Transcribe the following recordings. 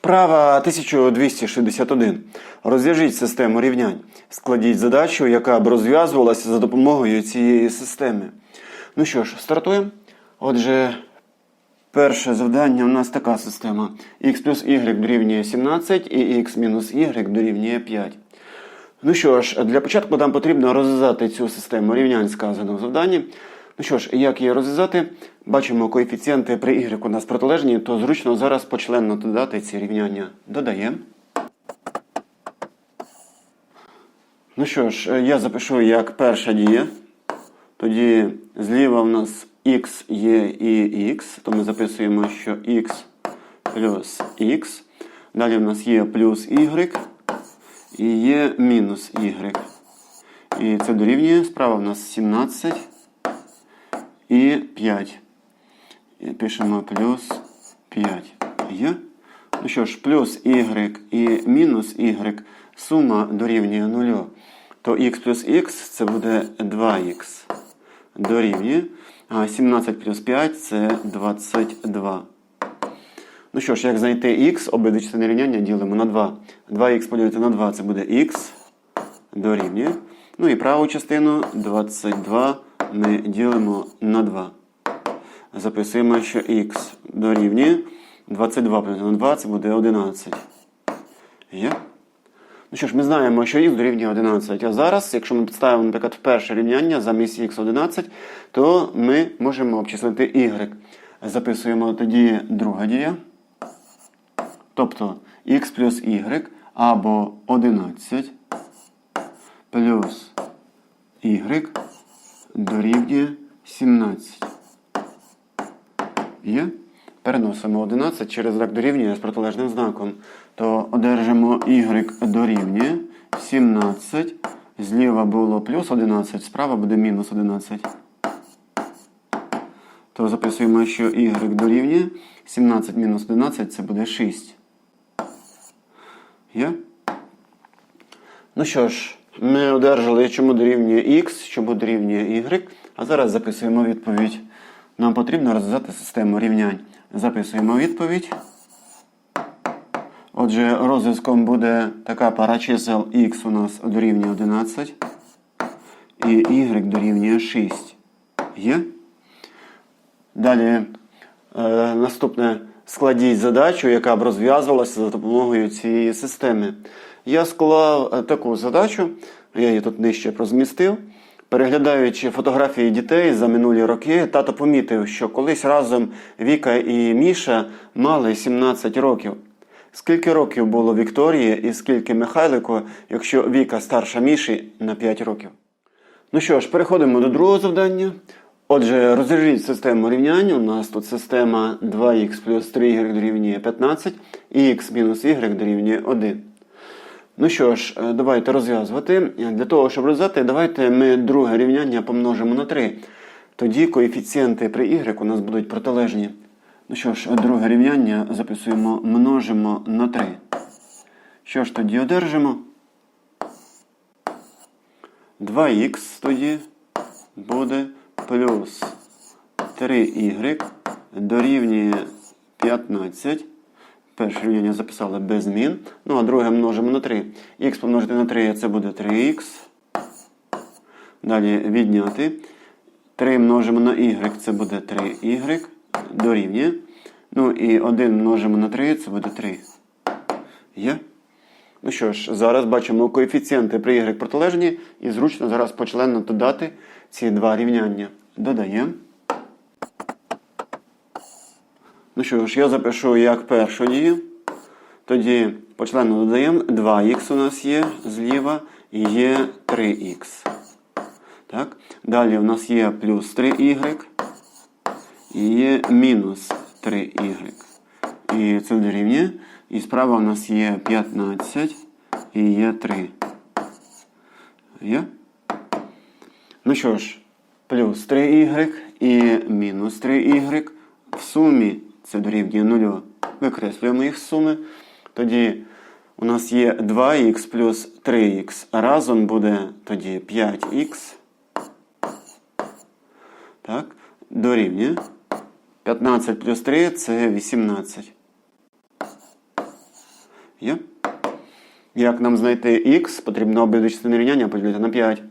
Вправа 1261. Розв'яжіть систему рівнянь. Складіть задачу, яка б розв'язувалася за допомогою цієї системи. Ну що ж, стартуємо. Отже, перше завдання у нас така система. x плюс y дорівнює 17 і x мінус y дорівнює 5. Ну що ж, для початку нам потрібно розв'язати цю систему рівнянь, сказано в завданні. Ну що ж, як її розв'язати? Бачимо коефіцієнти при y у нас протилежні, то зручно зараз почленно додати ці рівняння. Додаємо. Ну що ж, я запишу як перша дія. Тоді зліва в нас x є і x, то ми записуємо, що x плюс x. Далі в нас є плюс y і є мінус y. І це дорівнює. Справа в нас 17 і 5. І пишемо плюс 5. Є. Ну що ж, плюс y і мінус y сума дорівнює 0. То x плюс x це буде 2х. Дорівнює. А 17 плюс 5 це 22. Ну що ж, як знайти х, обидві частини рівняння ділимо на 2. 2х поділити на 2 це буде х дорівнює. Ну і праву частину 22 ми ділимо на 2. Записуємо, що х дорівнює 22 поділити на 2 це буде 11. Є? Ну що ж, ми знаємо, що х дорівнює 11. А зараз, якщо ми підставимо, наприклад, перше рівняння замість х 11, то ми можемо обчислити y. Записуємо тоді друга дія. Тобто х плюс y або 11 плюс y дорівнює 17. Є? Переносимо 11 через знак дорівнює з протилежним знаком. То одержимо y дорівнює 17. Зліва було плюс 11, справа буде мінус 11. То записуємо, що y дорівнює 17 мінус 11 це буде 6. Є? Ну що ж, ми одержали, чому дорівнює x, чому дорівнює y. А зараз записуємо відповідь. Нам потрібно розв'язати систему рівнянь. Записуємо відповідь. Отже, розв'язком буде така пара чисел x у нас дорівнює 11 і y дорівнює 6. Є? Далі е, наступне складіть задачу, яка б розв'язувалася за допомогою цієї системи. Я склав е, таку задачу, я її тут нижче розмістив. Переглядаючи фотографії дітей за минулі роки, тато помітив, що колись разом Віка і Міша мали 17 років. Скільки років було Вікторії і скільки Михайлику, якщо Віка старша Міші на 5 років? Ну що ж, переходимо до другого завдання. Отже, розв'яжіть систему рівнянь. У нас тут система 2х плюс 3y дорівнює 15 і х мінус y дорівнює 1. Ну що ж, е, давайте розв'язувати. Для того, щоб розв'язати, давайте ми друге рівняння помножимо на 3. Тоді коефіцієнти при y у нас будуть протилежні. Ну що ж, друге рівняння записуємо множимо на 3. Що ж тоді одержимо? 2х тоді буде плюс 3y дорівнює 15. Перше рівняння записали без змін. Ну, а друге множимо на 3. Х помножити на 3 це буде 3х. Далі відняти. 3 множимо на y, це буде 3y. Дорівнює. Ну і 1 множимо на 3, це буде 3. Є? Ну що ж, зараз бачимо коефіцієнти при y протилежні. І зручно зараз почленно додати ці два рівняння. Додаємо. Ну що ж, я запишу як першу дію. Тоді почленно додаємо 2х у нас є зліва і є 3х. Так? Далі у нас є плюс 3y і є мінус 3y. І це дорівнює. І справа у нас є 15 і є 3. Є? Ну що ж, плюс 3y і мінус 3y в сумі це дорівнює 0. Викреслюємо їх з суми. Тоді у нас є 2х плюс 3х. Разом буде тоді 5х. Так, дорівнює. 15 плюс 3 це 18. Є? Як нам знайти х, потрібно обидві частини рівняння поділити на 5.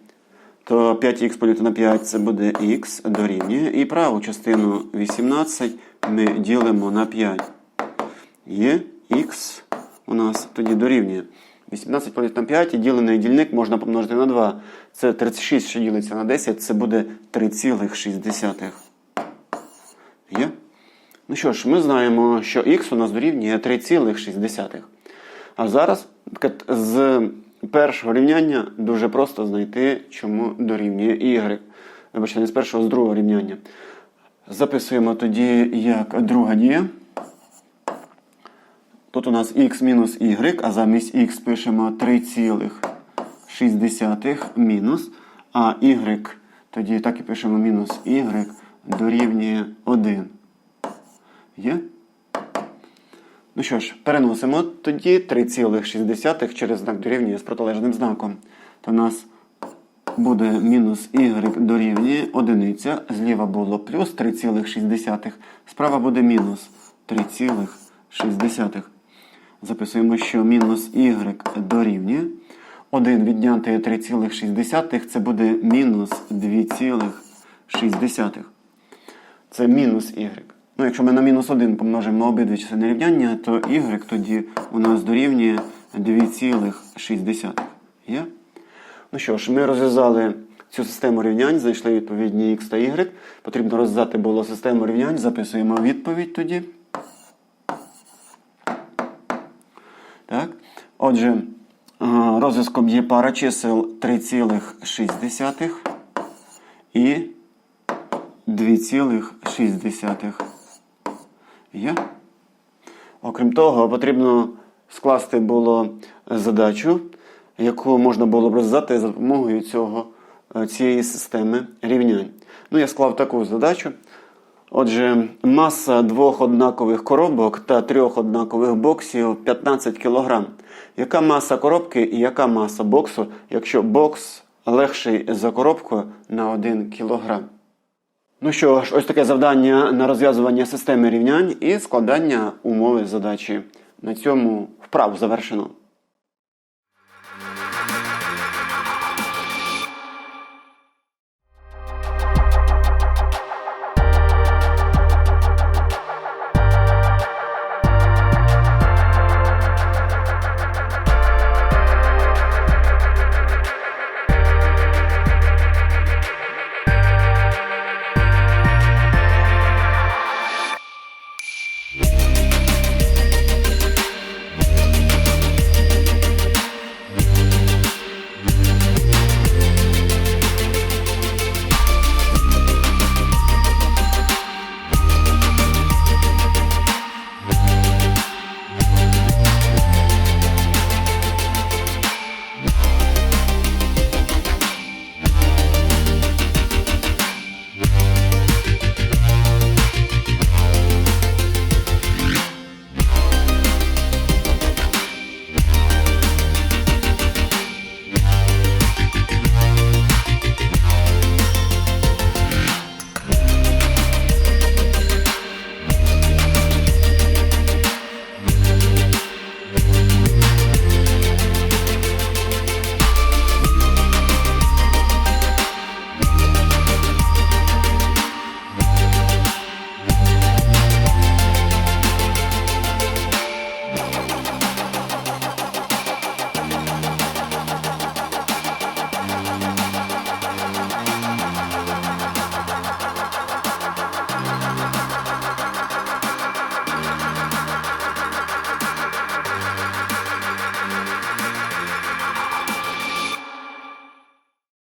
То 5х поділити на 5 це буде х дорівнює. І праву частину 18 ми ділимо на 5. Є х у нас тоді дорівнює. 18 поділити на 5 і ділений дільник можна помножити на 2. Це 36, що ділиться на 10, це буде 3,6. Є? Ну що ж, ми знаємо, що х у нас дорівнює 3,6. А зараз з першого рівняння дуже просто знайти, чому дорівнює y. Вибачте, не з першого, з другого рівняння. Записуємо тоді як друга дія. Тут у нас x мінус y, а замість x пишемо 3,6 мінус, а y тоді так і пишемо мінус y дорівнює 1. Є? Ну що ж, переносимо тоді 3,6 через знак дорівнює з протилежним знаком. То у нас буде мінус y дорівнює одиниця. Зліва було плюс 3,6. Справа буде мінус 3,6. Записуємо, що мінус y дорівнює. 1 відняти 3,6 це буде мінус 2,6. Це мінус y. Ну, якщо ми на мінус 1 помножимо обидві частини рівняння, то y тоді у нас дорівнює 2,6. Є? Ну що ж, ми розв'язали цю систему рівнянь, знайшли відповідні x та y. Потрібно розв'язати було систему рівнянь, записуємо відповідь тоді. Так. Отже, а, розв'язком є пара чисел 3,6 і 2,6. Є? Окрім того, потрібно скласти було задачу, яку можна було б розв'язати за допомогою цього, е, цієї системи рівнянь. Ну, я склав таку задачу. Отже, маса двох однакових коробок та трьох однакових боксів 15 кг. Яка маса коробки і яка маса боксу, якщо бокс легший за коробку на 1 кг? Ну що ж, ось таке завдання на розв'язування системи рівнянь і складання умови задачі. На цьому вправу завершено.